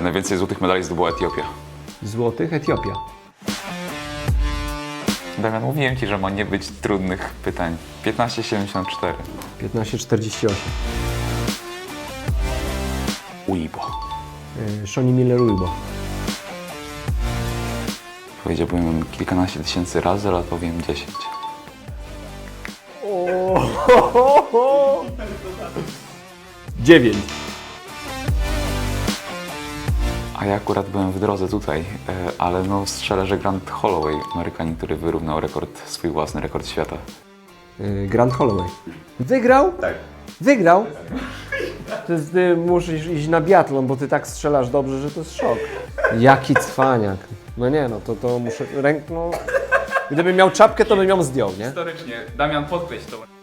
Najwięcej złotych medali zdobyła Etiopia. Złotych Etiopia. Damian, mówiłem Ci, że ma nie być trudnych pytań. 15,74. 15,48. Uibo. Yy, Shoni Miller Uibo. Powiedziałbym kilkanaście tysięcy razy, ale powiem 10. Dziewięć. A ja akurat byłem w drodze tutaj, e, ale no strzelę, że Grant Holloway, Amerykanin, który wyrównał rekord, swój własny rekord świata. Yy, Grant Holloway. Wygrał? Tak. Wygrał? To jest, ty musisz iść na biatlon, bo ty tak strzelasz dobrze, że to jest szok. Jaki cwaniak. No nie no, to, to muszę... Ręk, no... Gdybym miał czapkę, to bym ją zdjął, nie? Historycznie, Damian podkreśl to.